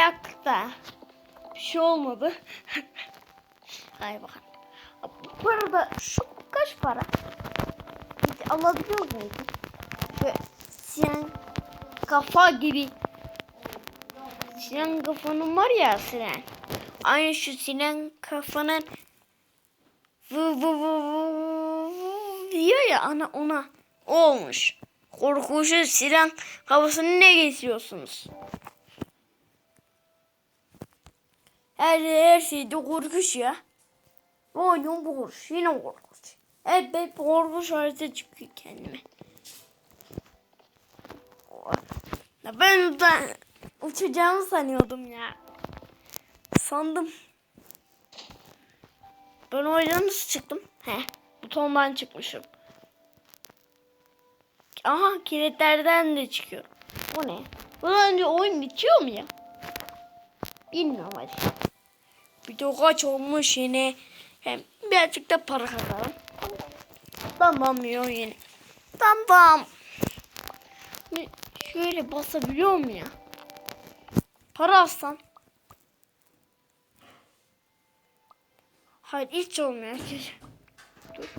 ayakta. Bir şey olmadı. Hay bakalım. Bu arada şu kaç para? Hiç alabiliyor muydun? Şöyle siren kafa gibi. Siren kafanın var ya siren. Aynı şu siren kafanın vı vı vı vı diyor ya ana ona olmuş. Korkuşu siren kafasını ne geçiyorsunuz? Her, her şeyde korkuş ya. Oyun bu korkuş. Yine korkuş. Hep hep korkuş harita çıkıyor kendime. Ben de uçacağımı sanıyordum ya. Sandım. Ben oyundan nasıl çıktım? He, butondan çıkmışım. Aha kilitlerden de çıkıyorum. Bu ne? Bundan önce oyun bitiyor mu ya? Bilmiyorum hadi. Video kaç olmuş yine. Hem birazcık da para kazanalım. Tamam ya yine. Tamam. Şöyle basabiliyor mu ya? Para alsam. Hayır hiç olmuyor. Dur.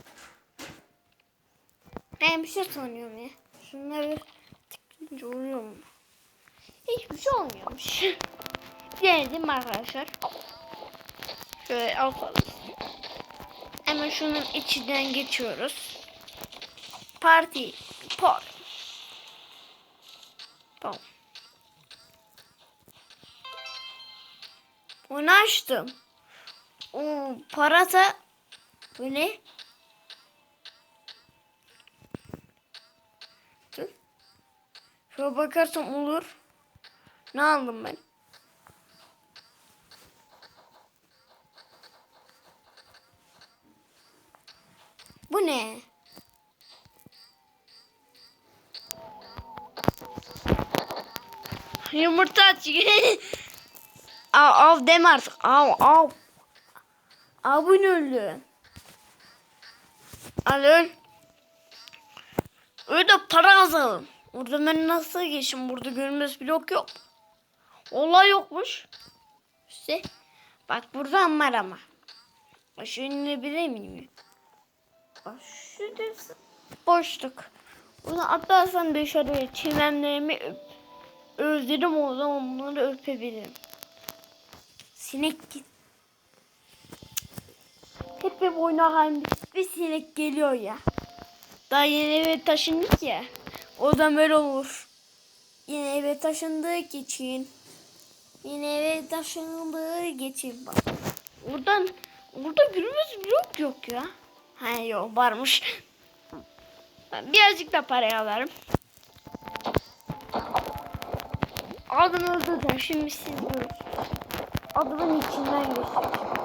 Ben bir şey sanıyorum ya. Şunları tıklayınca oluyor mu? Hiçbir şey olmuyormuş. Denedim arkadaşlar. Şöyle alalım. Hemen şunun içinden geçiyoruz. Parti. Por. Tamam. Onu açtım. O para da bu ne? Dur. Şöyle bakarsam olur. Ne aldım ben? Bu ne? Yumurta aç. av, av deme artık. Av av. Abun öldü. Al öl. Öyle para kazanalım. Orada ben nasıl geçeyim? Burada görünmez blok yok. Olay yokmuş. İşte. Bak burada var ama. Aşağı inebilir miyim? Şurası boşluk. Bunu atlarsam dışarıya çimenlerimi öp. Özledim o zaman bunları öpebilirim. Sinek git. Hep hep oynar bir sinek geliyor ya. Daha yeni eve taşındık ya. O da böyle olur. Yine eve taşındık için. Yine eve taşındığı için bak. Oradan burada gülmez blok yok ya. Ha yok varmış. Birazcık da parayı alırım. Adını öldürdüm. Şimdi siz görün. Adımın içinden geçecek.